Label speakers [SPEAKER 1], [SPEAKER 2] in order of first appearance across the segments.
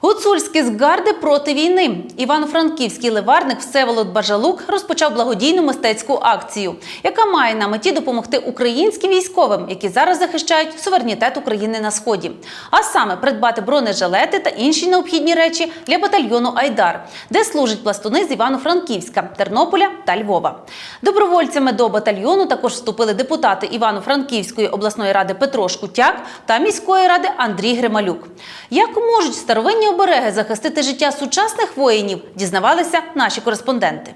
[SPEAKER 1] Гуцульські згарди проти війни. Івано-Франківський ливарник Всеволод Бажалук розпочав благодійну мистецьку акцію, яка має на меті допомогти українським військовим, які зараз захищають суверенітет України на сході. А саме придбати бронежилети та інші необхідні речі для батальйону Айдар, де служать пластуни з Івано-Франківська, Тернополя та Львова. Добровольцями до батальйону також вступили депутати Івано-Франківської обласної ради Петро Шкутяк та міської ради Андрій Грималюк. Як можуть старовинні обереги захистити життя сучасних воїнів, дізнавалися наші кореспонденти.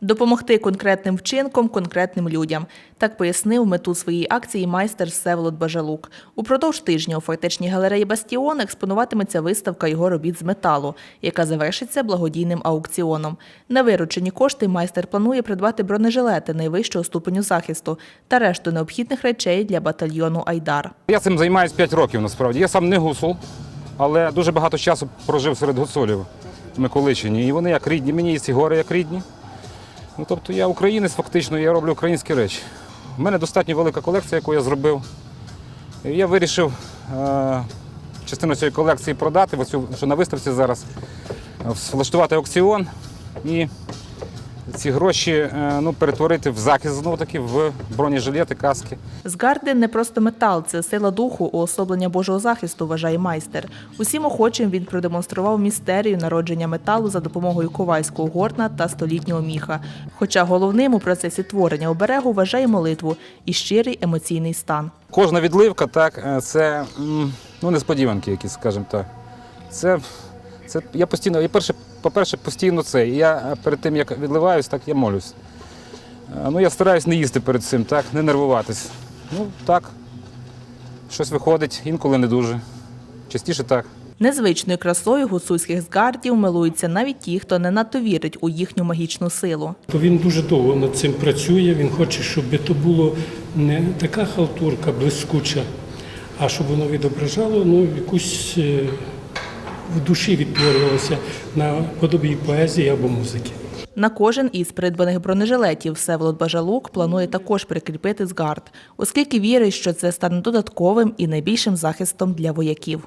[SPEAKER 2] Допомогти конкретним вчинком конкретним людям. Так пояснив мету своєї акції майстер Всеволод Бажалук. Упродовж тижня у фактичній галереї Бастіон експонуватиметься виставка його робіт з металу, яка завершиться благодійним аукціоном. На виручені кошти майстер планує придбати бронежилети найвищого ступеню захисту та решту необхідних речей для батальйону Айдар.
[SPEAKER 3] Я цим займаюся 5 років насправді. Я сам не гусул, але дуже багато часу прожив серед гуцулів в Миколичині. І вони як рідні, мені і ці гори як рідні. Ну, тобто я українець фактично, я роблю українські речі. У мене достатньо велика колекція, яку я зробив. І я вирішив е- частину цієї колекції продати, що на виставці зараз, е, влаштувати аукціон і ці гроші е, ну, перетворити в захист знову таки в бронежилети, каски.
[SPEAKER 2] Згарди не просто метал, це сила духу, уособлення Божого захисту, вважає майстер. Усім охочим він продемонстрував містерію народження металу за допомогою ковальського горна та столітнього міха. Хоча головним у процесі творення оберегу вважає молитву і щирий емоційний стан.
[SPEAKER 3] Кожна відливка, так, е, це ну, несподіванки якісь, скажімо так. Це, це я постійно, я перше, по-перше, постійно це. Я е, перед тим, як відливаюсь, так я молюсь. Е, Ну, я стараюсь не їсти перед цим, так, не нервуватись. Ну, так. Щось виходить, інколи не дуже. Частіше так.
[SPEAKER 2] Незвичною красою гуцульських згардів милуються навіть ті, хто не надто вірить у їхню магічну силу.
[SPEAKER 4] То він дуже довго над цим працює. Він хоче, щоб то було не така халтурка блискуча, а щоб воно відображало ну, якусь е, в душі відтворювалося на подобі поезії або музики.
[SPEAKER 2] На кожен із придбаних бронежилетів Всеволод Бажалук планує також прикріпити згард, оскільки вірить, що це стане додатковим і найбільшим захистом для вояків.